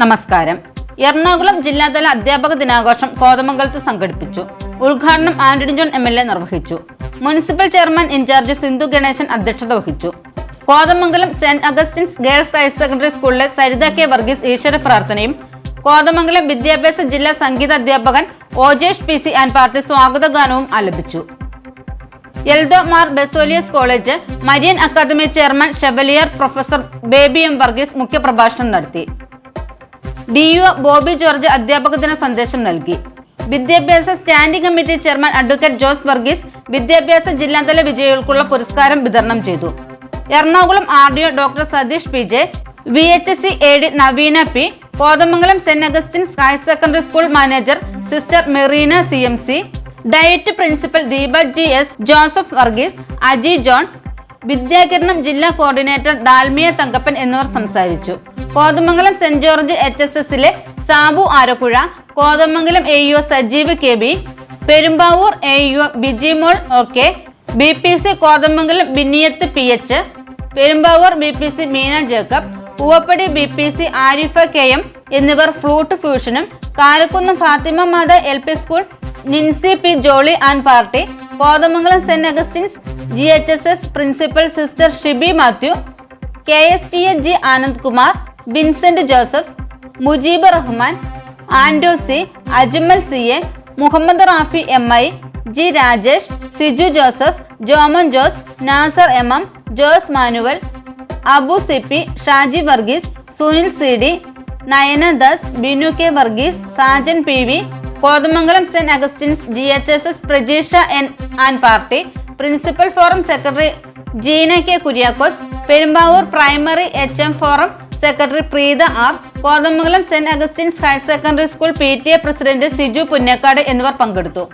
നമസ്കാരം. എറണാകുളം ജില്ലാതല അധ്യാപക ദിനാഘോഷം കോതമംഗലത്ത് സംഘടിപ്പിച്ചു. ഉദ്ഘാടനം Antony John M L A നിർവഹിച്ചു. Municipal chairman in charge Sindhu Ganesan അധ്യക്ഷത വഹിച്ചു. Kothamangalam saint Augustine's girls higher secondary സ്കൂളിലെ സരിത കെ വർഗീസ് ഈശ്വര പ്രാർത്ഥനയും കോതമംഗലം വിദ്യാഭ്യാസ ജില്ലാ സംഗീത അധ്യാപകൻ Ojesh P C and party സ്വാഗത ഗാനവും ആലപിച്ചു. Eldho Mar Baselios college Marian academy chairman chevalier professor Baby M Varghese മുഖ്യപ്രഭാഷണം നടത്തി. ഡി യു ബോബി ജോർജ് അധ്യാപക ദിന സന്ദേശം നൽകി. വിദ്യാഭ്യാസ standing committee chairman advocate Jose Varghese വിദ്യാഭ്യാസ ജില്ലാതല വിജയികൾക്കുള്ള പുരസ്കാരം വിതരണം ചെയ്തു. Ernakulam R D O doctor Satheesh P J V H C A D Naveena P Kothamangalam saint Augustine's higher secondary school manager sister Merina C M C DIET principal Deepa G S Joseph Varghese Aji John Vidyakiranam ജില്ലാ coordinator Dalmia Thankappan എന്നിവർ സംസാരിച്ചു. Kothamangalam saint George H S എസിലെ Sabu Arappuzha Kothamangalam A U Sajeev K B Perumbavoor A U Bijimol O K B P C Kothamangalam Binniyath P H Perumbavoor B P C Meena Jacob Poovappady B P C Arifa K M എന്നിവർ flute ഫ്യൂഷനും Karakkunnam Fathima Matha L P school Ninsy P Jolly and party Kothamangalam saint Augustine's G H S S principal sister Shibi Mathew K S T H G Anand Kumar Vincent Joseph Mujeeb Rahman Anto C Ajmal C A Muhammad Rafi M I G Rajesh Siju Joseph Joman Jose Nasar M M Jose Manuel Abu C P Shaji Varghese Sunil C D Nayana Das Binu K Varghese Sajan P V Kothamangalam saint Augustine's G H S S Prajeesha N and party principal forum secretary Jeena K Kuriakose Perumbavoor primary H M forum secretary Preetha R Kothamangalam saint Augustine's higher secondary school P T A president Siju Punnakkad എന്നിവർ പങ്കെടുത്തു.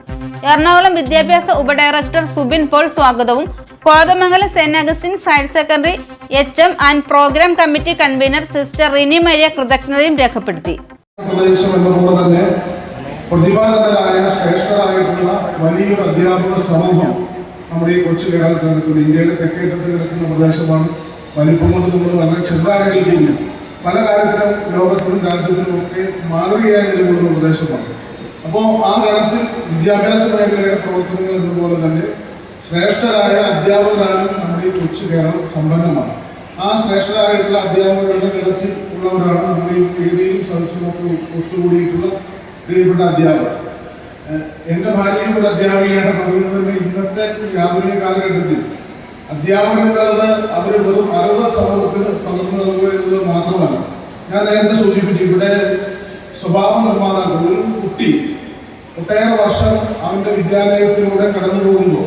എറണാകുളം വിദ്യാഭ്യാസ ഉപഡയറക്ടർ സുബിൻ പോൾ സ്വാഗതവും. Kothamangalam saint Augustine's higher secondary H M and programme committee convener sister Rini Maria കൃതജ്ഞതയും രേഖപ്പെടുത്തി. പ്രതിഭാതരായ ശ്രേഷ്ഠരായിട്ടുള്ള വലിയൊരു അധ്യാപക സമൂഹം നമ്മുടെ ഈ കൊച്ചു കേരളത്തിൽ നിൽക്കുന്നു ഇന്ത്യയുടെ തെക്കേറ്റത്ത് കിടക്കുന്ന പ്രദേശമാണ് വലിപ്പം കൊണ്ട് നമ്മൾ വളരെ ചെറുതാണെങ്കിൽ കൂടിയും പല കാര്യത്തിലും ലോകത്തിലും രാജ്യത്തിലും ഒക്കെ മാതൃകയായി നിലകൊള്ളുന്ന പ്രദേശമാണ്. അപ്പോൾ ആ കാലത്തിൽ വിദ്യാഭ്യാസ മേഖലയുടെ പ്രവർത്തനങ്ങൾ എന്നപോലെ തന്നെ ശ്രേഷ്ഠരായ അധ്യാപകരാലും നമ്മുടെ ഈ കൊച്ചു കേരളം സമ്പന്നമാണ്. ആ ശ്രേഷ്ഠരായിട്ടുള്ള അധ്യാപകരുടെ കിടത്തിൽ ഉള്ളവരാണ് നമ്മുടെ ഈ വേദിയിലും സദസ്സുമൊക്കെ ഒത്തുകൂടിയിട്ടുള്ള പ്രിയപ്പെട്ട അധ്യാപകർ എന്റെ ഭാര്യയും ഒരു അധ്യാപികയാണ് അപ്പൊ അതുകൊണ്ട് തന്നെ ഇന്നത്തെ ആധുനിക കാലഘട്ടത്തിൽ അധ്യാപകർ എന്നുള്ളത് അവർ വെറും അറിവ് സമൂഹത്തിന് പകർന്നു നൽകുക എന്നുള്ളത് മാത്രമല്ല. ഞാൻ നേരത്തെ സൂചിപ്പിച്ചു ഇവിടെ സ്വഭാവ നിർമ്മാതാക്കൾ ഒരു കുട്ടി ഒട്ടേറെ വർഷം അവന്റെ വിദ്യാലയത്തിലൂടെ കടന്നു പോകുമ്പോൾ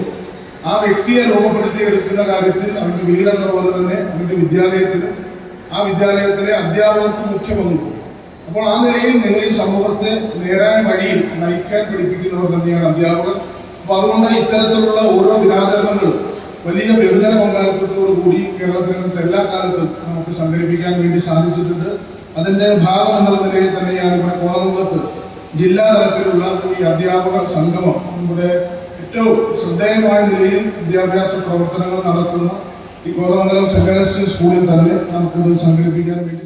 ആ വ്യക്തിയെ രൂപപ്പെടുത്തി എടുക്കുന്ന കാര്യത്തിൽ അവന്റെ വീടെന്ന പോലെ തന്നെ അവന്റെ വിദ്യാലയത്തിലും ആ വിദ്യാലയത്തിലെ അധ്യാപകർക്ക് മുഖ്യ അപ്പോൾ ആ നിലയിൽ നിങ്ങൾ ഈ സമൂഹത്തെ നേരായ വഴിയിൽ നയിക്കാൻ പഠിപ്പിക്കുന്നവർ തന്നെയാണ് അധ്യാപകർ. അപ്പോൾ അതുകൊണ്ട് ഇത്തരത്തിലുള്ള ഓരോ ദിനാചരണങ്ങളും വലിയ ബഹുജന പങ്കാളിത്തത്തോടു കൂടി കേരളത്തിനകത്ത് എല്ലാ കാലത്തും നമുക്ക് സംഘടിപ്പിക്കാൻ വേണ്ടി സാധിച്ചിട്ടുണ്ട്. അതിന്റെ ഭാഗം എന്നുള്ള നിലയിൽ തന്നെയാണ് ഇവിടെ കോതമംഗലത്ത് ജില്ലാ തലത്തിലുള്ള ഈ അധ്യാപക സംഗമം. നമ്മുടെ ഏറ്റവും ശ്രദ്ധേയമായ നിലയിൽ വിദ്യാഭ്യാസ പ്രവർത്തനങ്ങൾ നടത്തുന്ന ഈ കോതമംഗലം സെക്കൻഡറി സ്കൂളിൽ തന്നെ നമുക്കിത് സംഘടിപ്പിക്കാൻ വേണ്ടി